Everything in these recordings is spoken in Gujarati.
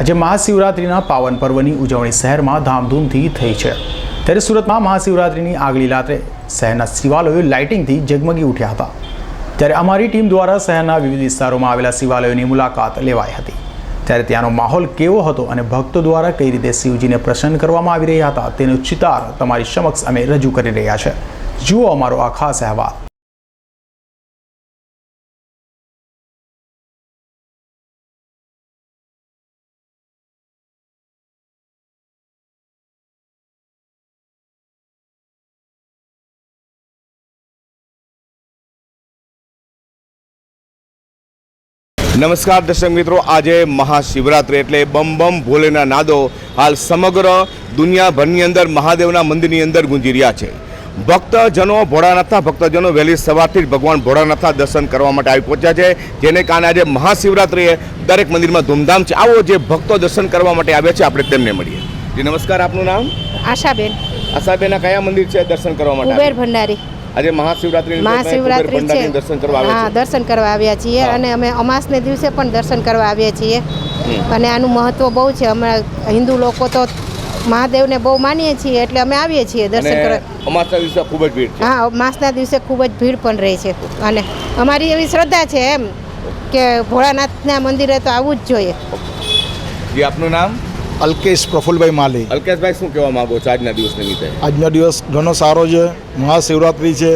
આજે મહાશિવરાત્રિના પાવન પર્વની ઉજવણી શહેરમાં ધામધૂમથી થઈ છે. ત્યારે સુરતમાં મહાશિવરાત્રિની આગલી રાત્રે શહેરના શિવાલયો લાઇટિંગથી ઝગમગી ઉઠ્યા હતા. ત્યારે અમારી ટીમ દ્વારા શહેરના વિવિધ વિસ્તારોમાં આવેલા શિવાલયોની મુલાકાત લેવાઈ હતી. ત્યારે ત્યાંનો માહોલ કેવો હતો અને ભક્તો દ્વારા કઈ રીતે શિવજીને પ્રસન્ન કરવામાં આવી રહ્યા હતા તેનો ચિતાર તમારી સમક્ષ અમે રજૂ કરી રહ્યા છે. જુઓ અમારો આ ખાસ અહેવાલ. નમસ્કાર દર્શક મિત્રો આજે મહાશિવરાત્રિ એટલે બમ બમ ભોલેના નાદો હાલ સમગ્ર દુનિયાભરની અંદર મહાદેવના મંદિરની અંદર ગુંજી રહ્યા છે. ભક્તજનો ભોળાનાથના ભક્તજનો વહેલી સવારથી જ ભગવાન ભોળાનાથના દર્શન કરવા માટે આવી પહોંચ્યા છે જેને કારણે આજે મહાશિવરાત્રિએ દરેક મંદિરમાં ધૂમધામ છે. આવો જે ભક્તો દર્શન કરવા માટે આવ્યા છે આપણે તેમને મળીએ. જી નમસ્કાર આપનું નામ? આશાબેન. આશાબેન કયા મંદિર છે દર્શન કરવા માટે ભંડારી. આજે મહાશિવરાત્રિ મહાશિવરાત્રી છે. દર્શન કરવા હા દર્શન કરવા આવ્યા છીએ અને અમે અમાસને દિવસે પણ દર્શન કરવા આવ્યા છીએ. અને આનું મહત્વ બહુ છે. અમે હિન્દુ લોકો તો મહાદેવને બહુ માનીએ છીએ એટલે અમે આવીએ છીએ દર્શન કરવા. અમાસના દિવસે ખૂબ જ ભીડ હા અમાસના દિવસે ખૂબ જ ભીડ પણ રહે છે. અને અમારી એવી શ્રદ્ધા છે એમ કે ભોળાનાથના મંદિરે તો આવવું જ જોઈએ. આપનું નામ? અલ્કેશ પ્રફુલભાઈ માલી. અલ્કેશભાઈ શું કહેવા માંગો છો આજના દિવસ નિમિત્તે આજનો દિવસ ઘણો સારો છે મહાશિવરાત્રિ છે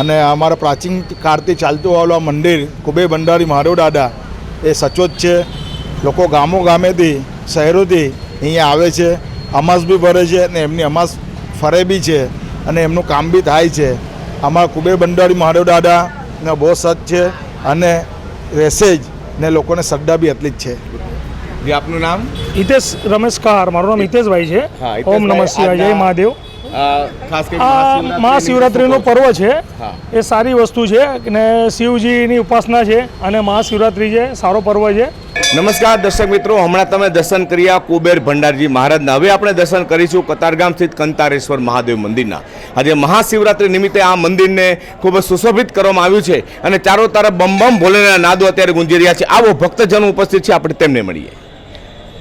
અને અમારા પ્રાચીન કાળથી ચાલતું આવેલું આ મંદિર કુબે ભંડારી મહાદેવ દાદા એ સચોટ છે. લોકો ગામો ગામેથી શહેરોથી અહીંયા આવે છે અમાસ બી ભરે છે અને એમની અમાસ ફરે બી છે અને એમનું કામ બી થાય છે. અમારા કુબેર ભંડારી મહાદેવ દાદા ને બહુ સત છે અને રહેશે જ ને લોકોને શ્રદ્ધા બી એટલી જ છે. જી આપનું નામ? હિતેશ રમેશ મારું નામ હિતેશભાઈ છે. ઓમ નમઃ શિવાય જય મહાદેવ. ખાસ આ પર્વ છે. એ સારી વસ્તુ છે અને શિવજીની ઉપાસના છે અને મહાશિવરાત્રિ છે સારો પર્વ છે. નમસ્કાર દર્શક મિત્રો હમણાં તમે દર્શન કર્યા કુબેર ભંડારજી મહારાજના. હવે આપણે દર્શન કરીશું કતારગામ સ્થિત કંતારેશ્વર મહાદેવ મંદિરના. આજે મહાશિવરાત્રિ નિમિત્તે આ મંદિરને ખૂબ જ સુશોભિત કરવામાં આવ્યું છે અને ચારો તરફ બમ બમ ભોલેના નાદો અત્યારે ગુંજી રહ્યા છે. આવો ભક્તજનો ઉપસ્થિત છે આપણે તેમને મળીએ.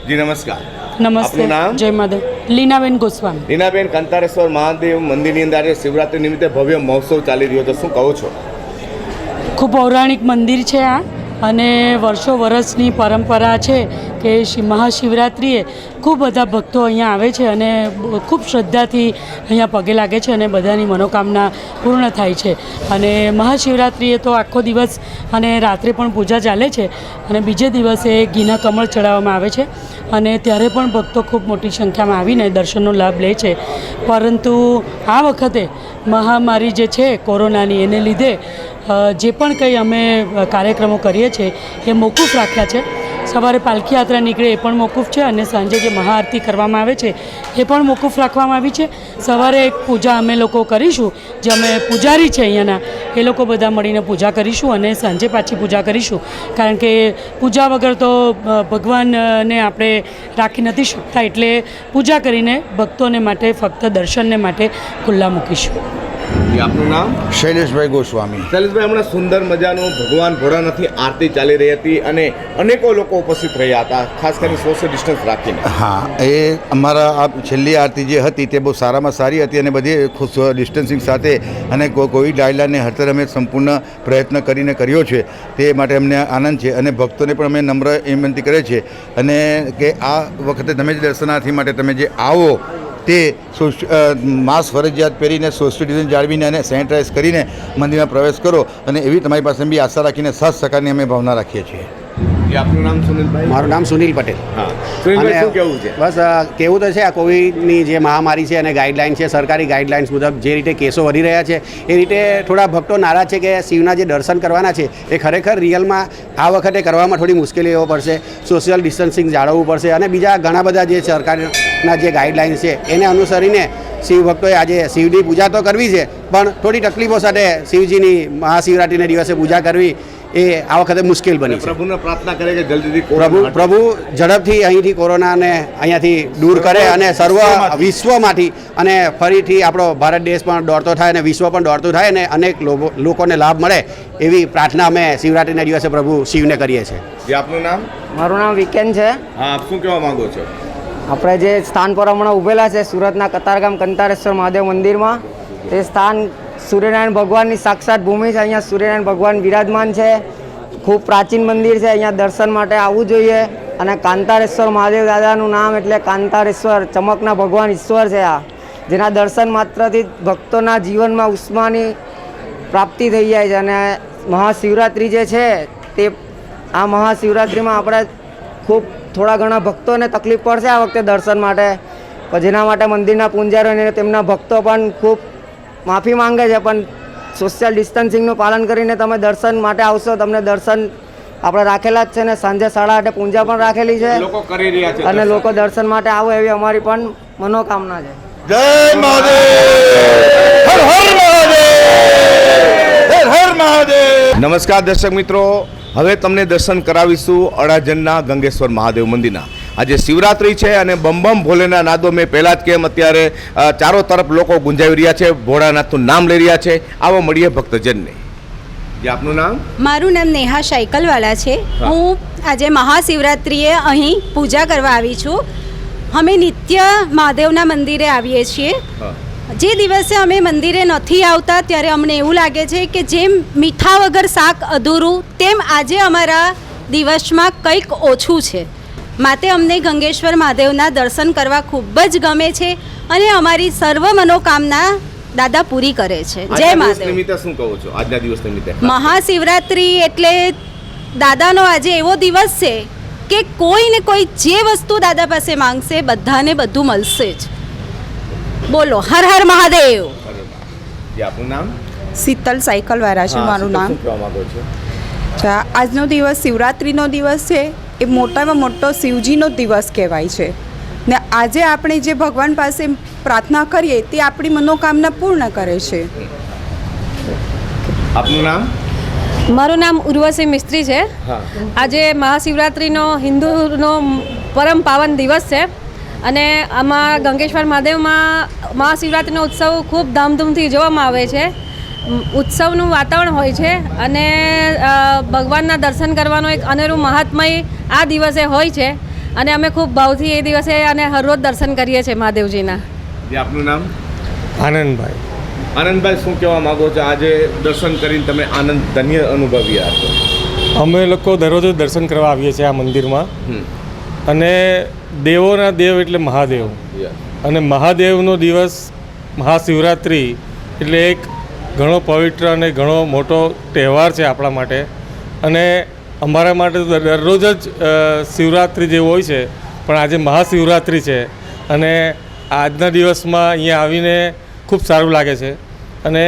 જી નમસ્કાર. નમસ્તે. નામ? જય માધવ. લીનાબેન ગોસ્વામી. લીનાબેન કંતારેશ્વર મહાદેવ મંદિરની અંદર શિવરાત્રિ નિમિત્તે ભવ્ય મહોત્સવ ચાલી રહ્યો છે. શું કહો છો? ખૂબ પૌરાણિક મંદિર છે આ અને વર્ષો વર્ષની પરંપરા છે કે મહાશિવરાત્રિએ ખૂબ બધા ભક્તો અહીંયા આવે છે અને ખૂબ શ્રદ્ધાથી અહીંયા પગે લાગે છે અને બધાની મનોકામના પૂર્ણ થાય છે. અને મહાશિવરાત્રિએ તો આખો દિવસ અને રાત્રે પણ પૂજા ચાલે છે અને બીજે દિવસે ઘીના કમળ ચડાવવામાં આવે છે અને ત્યારે પણ ભક્તો ખૂબ મોટી સંખ્યામાં આવીને દર્શનનો લાભ લે છે. પરંતુ આ વખતે મહામારી જે છે કોરોનાની એને લીધે જે પણ કંઈ અમે કાર્યક્રમો કરીએ છીએ એ મોકૂફ રાખ્યા છે. સવારે પાલખી યાત્રા નીકળે એ પણ મોકૂફ છે અને સાંજે જે મહાઆરતી કરવામાં આવે છે, એ પણ મોકૂફ રાખવામાં આવી છે. સવારે એક પૂજા અમે લોકો કરીશું, જે અમે પૂજારી છે અહીંયાના, એ લોકો બધા મળીને પૂજા કરીશું અને સાંજે પાછી પૂજા કરીશું. કારણ કે પૂજા વગર તો ભગવાનને આપણે રાખી નથી શકતા, એટલે પૂજા કરીને ભક્તોને માટે, ફક્ત દર્શનને માટે ખુલ્લા મૂકીશું. આપનું નામ? શૈલેષભાઈ ગોસ્વામી. શૈલેષભાઈ હમણાં સુંદર મજાનો ભગવાન ભોળાનાથની આરતી ચાલી રહી હતી અને અનેકો લોકો ઉપસ્થિત રહ્યા હતા ખાસ કરીને સોશિયલ ડિસ્ટન્સ રાખીને. હા એ અમારા આ છેલ્લી આરતી જે હતી તે બહુ સારામાં સારી હતી અને બધી ખુશ ડિસ્ટન્સિંગ સાથે અને કોવિડ ગાઈડલાઇનને હરતર અમે સંપૂર્ણ પ્રયત્ન કરીને કર્યો છે તે માટે અમને આનંદ છે અને ભક્તોને પણ અમે નમ્ર વિનંતી કરે છે. અને કે આ વખતે તમે જ દર્શનાર્થી માટે તમે જે આવો તે સોશ- માસ્ક ફરજિયાત પહેરીને સોશિયલ ડિસ્ટન્સ જાળવીને અને સેનિટાઈઝ કરીને મંદિરમાં પ્રવેશ કરો અને એવી તમારી પાસે બી આશા રાખીને સાત સકારની અમે ભાવના રાખીએ છીએ. જી આપનું નામ સુનિલભાઈ? મારું નામ સુનિલ પટેલ. કેવું છે? બસ કેવું તો છે આ કોવિડની જે મહામારી છે અને ગાઈડલાઇન છે સરકારી ગાઈડલાઇન્સ મુજબ જે રીતે કેસો વધી રહ્યા છે એ રીતે થોડા ભક્તો નારાજ છે કે શિવના જે દર્શન કરવાના છે એ ખરેખર રિયલમાં આ વખતે કરવામાં થોડી મુશ્કેલીઓ પડશે. સોશિયલ ડિસ્ટન્સિંગ જાળવવું પડશે અને બીજા ઘણા બધા જે સરકારના જે ગાઈડલાઇન્સ છે એને અનુસરીને શિવ ભક્તોએ આજે શિવની પૂજા તો કરવી છે પણ થોડી તકલીફો સાથે શિવજીની મહાશિવરાત્રિના દિવસે પૂજા કરવી એ આ વખતે મુશ્કેલ બની છે. પ્રભુને પ્રાર્થના કરે કે જલ્દીથી પ્રભુ પ્રભુ ઝડપથી અહીંથી કોરોનાને અહીંયાથી દૂર કરે અને સર્વ વિશ્વમાંથી અને ફરીથી આપણો ભારત દેશ પણ દોડતો થાય અને વિશ્વ પણ દોડતું થાય અને અનેક લોકો લોકોને લાભ મળે એવી પ્રાર્થના અમે શિવરાત્રિના દિવસે પ્રભુ શિવને કરીએ છીએ. આપનું નામ? મારું નામ વિકેન છે. હા આપ શું કહેવા માંગો છો? આપણે જે સ્થાન પર હમણાં ઊભેલા છે, સુરતના કતારગામ કંતારેશ્વર મહાદેવ મંદિરમાં તે સ્થાન સૂર્યનારાયણ ભગવાનની સાક્ષાત ભૂમિ છે. અહીંયા સૂર્યનારાયણ ભગવાન વિરાજમાન છે. ખૂબ પ્રાચીન મંદિર છે. અહીંયા દર્શન માટે આવવું જોઈએ. અને કાંતારેશ્વર મહાદેવ દાદાનું નામ એટલે કાંતારેશ્વર, ચમકના ભગવાન ઈશ્વર છે આ. જેના દર્શન માત્રથી ભક્તોના જીવનમાં ઉષ્માની પ્રાપ્તિ થઈ જાય છે. અને મહાશિવરાત્રિ જે છે, તે આ મહાશિવરાત્રિમાં આપણે ખૂબ થોડા ઘણા ભક્તોને તકલીફ પડશે આ વખતે દર્શન માટે. જેના માટે મંદિરના પૂંજારો અને તેમના ભક્તો પણ ખૂબ માફી માંગે છે પણ સોશિયલ ડિસ્ટન્સિંગનું પાલન કરીને તમે દર્શન માટે આવશો તમને દર્શન આપણે રાખેલા જ છે ને સાંજે સાડા આઠે પૂંજા પણ રાખેલી છે. લોકો કરી રહ્યા છે અને લોકો દર્શન માટે આવે એવી અમારી પણ મનોકામના છે. જય મહાદેવ! હર હર મહાદેવ! હર હર મહાદેવ! નમસ્કાર દર્શક મિત્રો. હવે તમને દર્શન કરાવીશું અડાજણના ગંગેશ્વર મહાદેવ મંદિરના. આજે શિવરાત્રિ છે અને બમ ભોલેના નાદો મેં પહેલાં જ કેમ અત્યારે ચારો તરફ લોકો ગુંજાવી રહ્યા છે ભોળાનાથનું નામ લઈ રહ્યા છે. આવો મળીએ ભક્તજનને. જે આપનું નામ? મારું નામ નેહા સાયકલવાલા છે. હું. આજે મહાશિવરાત્રિએ અહીં પૂજા કરવા આવી છું. અમે નિત્ય મહાદેવના મંદિરે આવીએ છીએ. જે દિવસે અમે મંદિરે નથી આવતા ત્યારે અમને એવું લાગે છે કે જેમ મીઠા વગર શાક અધૂરું તેમ આજે અમારા દિવસમાં કંઈક ઓછું છે. માટે અમને ગંગેશ્વર મહાદેવના દર્શન કરવા ખૂબ જ ગમે છે અને અમારી સર્વ મનોકામના દાદા પૂરી કરે છે. જય મહાદેવ. નિમિત્તે શું કહો છો? આજના દિવસ નિમિત્તે. મહાશિવરાત્રિ એટલે દાદાનો આજે એવો દિવસ છે કે કોઈ ને કોઈ જે વસ્તુ દાદા પાસે માંગશે બધાને બધું મળશે જ. બોલો હર હર મહાદેવ. આપનું નામ? શીતલ સાયકલવાળા છે મારું નામ. અચ્છા આજનો દિવસ શિવરાત્રિનો દિવસ છે. એ મોટામાં મોટો શિવજીનો દિવસ કહેવાય છે. ને આજે આપણે જે ભગવાન પાસે પ્રાર્થના કરીએ તે આપણી મનોકામના પૂર્ણ કરે છે. આપનું નામ? મારું નામ ઉર્વશી મિસ્ત્રી છે. આજે મહાશિવરાત્રિનો હિન્દુનો પરમ પાવન દિવસ છે. અને આમાં ગંગેશ્વર મહાદેવમાં મહાશિવરાત્રિનો ઉત્સવ ખૂબ ધામધૂમથી જોવામાં આવે છે. ઉત્સવનું વાતાવરણ હોય છે અને ભગવાનના દર્શન કરવાનું એક અનેરું મહાત્મય આ દિવસે હોય છે. અને અમે ખૂબ ભાવથી એ દિવસે અને હરરોજ દર્શન કરીએ છીએ મહાદેવજીના. જે આપનું નામ? આનંદભાઈ. આનંદભાઈ શું કહેવા માગો છો? આજે દર્શન કરીને તમે આનંદ ધન્ય અનુભવ્યા છો અમે લોકો દરરોજ દર્શન કરવા આવીએ છીએ આ મંદિરમાં. અને દેવોના દેવ એટલે મહાદેવ. અને મહાદેવનો દિવસ મહાશિવરાત્રિ એટલે એક ઘણો પવિત્ર અને ઘણો મોટો તહેવાર છે આપણા માટે. અને અમારા માટે તો દરરોજ જ શિવરાત્રિ જેવું હોય છે પણ આજે મહાશિવરાત્રિ છે. અને આજના દિવસમાં અહીંયા આવીને ખૂબ સારું લાગે છે. અને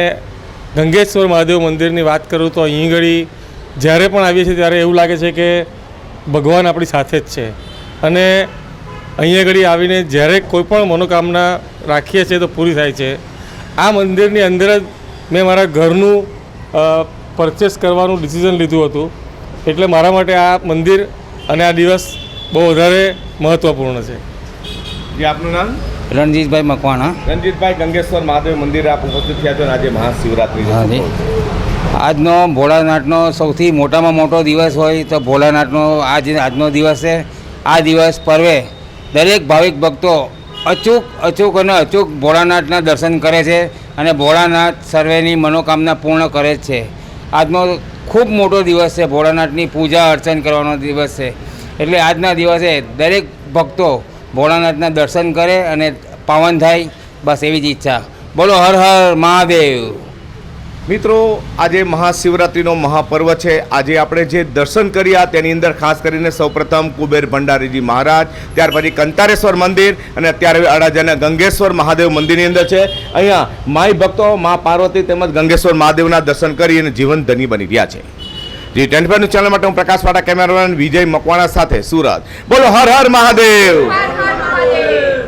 ગંગેશ્વર મહાદેવ મંદિરની વાત કરું તો અહીં ઘડી જ્યારે પણ આવીએ છીએ ત્યારે એવું લાગે છે કે ભગવાન આપણી સાથે જ છે. અને અહીંયા ઘડી આવીને જ્યારે કોઈ પણ મનોકામના રાખીએ છીએ તો પૂરી થાય છે. આ મંદિરની અંદર જ મેં મારા ઘરનું પરચેસ કરવાનું ડિસિઝન લીધું હતું. એટલે મારા માટે આ મંદિર અને આ દિવસ બહુ વધારે મહત્ત્વપૂર્ણ છે. જે આપનું નામ? રણજીતભાઈ મકવાણા. રણજીતભાઈ ગંગેશ્વર મહાદેવ મંદિરે આપ ઉપસ્થિત થયા છો આજે મહાશિવરાત્રિ. આજનો ભોળાનાથનો સૌથી મોટામાં મોટો દિવસ હોય તો ભોળાનાથનો આજ આજનો દિવસ છે. આ દિવસ પર્વે દરેક ભાવિક ભક્તો અચૂક અચૂક અને અચૂક ભોળાનાથના દર્શન કરે છે અને ભોળાનાથ સર્વેની મનોકામના પૂર્ણ કરે છે. આજનો ખૂબ મોટો દિવસ છે, ભોળાનાથની પૂજા અર્ચન કરવાનો દિવસ છે. એટલે આજના દિવસે દરેક ભક્તો ભોળાનાથના દર્શન કરે અને પાવન થાય, બસ એવી જ ઈચ્છા. બોલો હર હર મહાદેવ. મિત્રો, આજે મહાશિવરાત્રિનો મહાપર્વ છે. આજે આપણે જે દર્શન કર્યા તેની અંદર ખાસ કરીને સૌપ્રથમ કુબેર ભંડારીજી મહારાજ, ત્યાર પછી કંતારેશ્વર મંદિર અને અત્યારે અડાજાના ગંગેશ્વર મહાદેવ મંદિરની અંદર છે. અહીંયા માય ભક્તો, મા પાર્વતી તેમજ ગંગેશ્વર મહાદેવના દર્શન કરી અને જીવન ધની બની રહ્યા છે. જી ટ્વેન્ટી ચેનલ માટે હું પ્રકાશ વાળા કેમેરામેન વિજય મકવાણા સાથે સુરત. બોલો, હર હર મહાદેવ!